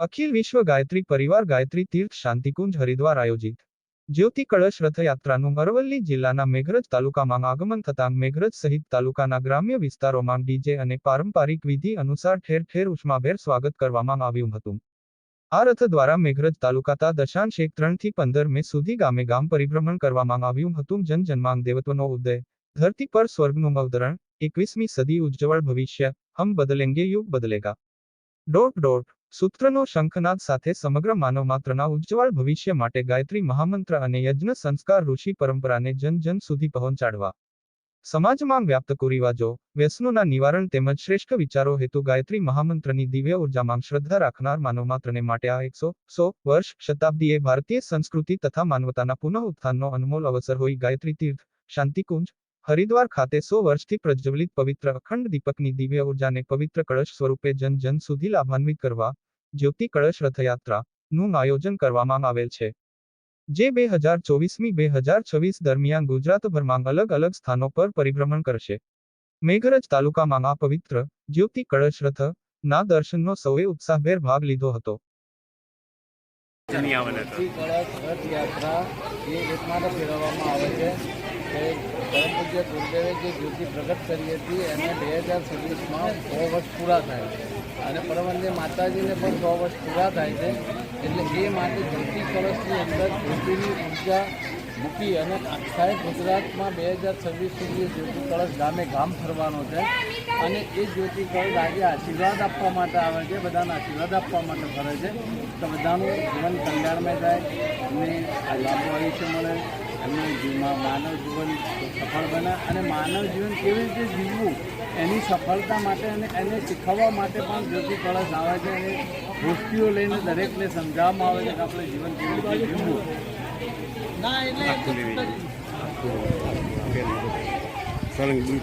અખિલ વિશ્વ ગાયત્રી પરિવાર ગાયત્રી તીર્થ શાંતિકુંજ હરિદ્વાર આયોજિત. જ્યોતિ કળશ રથયાત્રાનું અરવલ્લી જિલ્લાના મેઘરજ તાલુકામાં આગમન થતાં મેઘરજ સહિત તાલુકાના ગ્રામ્ય વિસ્તારોમાં ડીજે અને પારંપારિક વિધિ અનુસાર ઠેર ઠેર ઉષ્માભેર સ્વાગત કરવામાં આવ્યું હતું. આ રથ દ્વારા મેઘરજ તાલુકાતા દશાંશ એક ત્રણથી પંદર મે સુધી ગામે ગામ પરિભ્રમણ કરવામાં આવ્યું હતું. જન જન્માંગ દેવત્વનો ઉદય. ધરતી પર સ્વર્ગનું અવતરણ. એકવીસમી સદી ઉજ્જવળ ભવિષ્ય. હમ બદલેંગે યુગ બદલેગા. Dot dot. સૂત્રનો શંખનાદ સાથે સમગ્ર માનવ માત્રના ઉજ્જવળ ભવિષ્ય માટે ગાયત્રી મહામંત્ર અને યજ્ઞ સંસ્કાર ઋષિ પરંપરાને જન જન સુધી પહોંચાડવા. સમાજમાં વ્યાપ્ત કુરિવાજો, વ્યસનોના નિવારણ તેમજ શ્રેષ્ઠ વિચારો હેતુ ગાયત્રી મહામંત્રની દિવ્ય ઉર્જામાં શ્રદ્ધા રાખનાર માનવ માત્રને માટે આ એકસો સો વર્ષ શતાબ્દીએ ભારતીય સંસ્કૃતિ તથા માનવતાના પુનઃ ઉત્થાનનો અનમોલ અવસર હોઈ ગાયત્રી તીર્થ, શાંતિકુંજ હરિદ્વાર ખાતે સો વર્ષથી પ્રજ્વલિત પવિત્ર અખંડ દીપકની દિવ્ય ઉર્જાને પવિત્ર કળશ સ્વરૂપે જન જન સુધી લાભાન્વિત કરવા જ્યોતિ કળશ રથયાત્રા નું આયોજન કરવામાં આવેલ છે. જે બે હજાર ચોવીસમી બે હજાર છવ્વીસ દરમિયાન ગુજરાતભરમાં અલગ અલગ સ્થાનો પર પરિભ્રમણ કરશે. મેઘરજ તાલુકામાં આ પવિત્ર જ્યોતિ કળશ રથ ના દર્શનનો સૌએ ઉત્સાહભેર ભાગ લીધો હતો. કળશ રથયાત્રા એ એકમાત્ર ફેરવવામાં આવે છે. પરમ પૂજ્ય ગુરુદેવે જે જ્યોતિ પ્રગટ કરી હતી, એને બે હજાર છવ્વીસમાં સો વર્ષ પૂરા થાય. અને પરમવંદે માતાજીને પણ સો વર્ષ પૂરા થાય છે. એટલે એ માટે જ્યોતિ કળશની અંદર જ્યોતિની ઊર્જા મૂકી અને આખા ગુજરાતમાં બે હજાર છવ્વીસ સુધી જ્યોતિ કળશ ગામે ગામ ફરવાનો છે. અને એ જ્યોતિ કળશ આજે આશીર્વાદ આપવા માટે આવે છે, બધાને આશીર્વાદ આપવા માટે ફરે છે. તો બધાનું જીવન કલ્યાણમય થાય. અને લાંબુ આયુષ્ય મળે. એમને જીવનમાં માનવ જીવન સફળ બને અને માનવ જીવન કેવી રીતે જીવવું એની સફળતા માટે અને એને શીખવવા માટે પણ જ્યોતિ કળશ આવે છે અને વૃષ્ટિઓ લઈને દરેકને સમજાવવામાં આવે છે કે આપણે જીવન કેવી રીતે જીવવું. ના. સોલંકી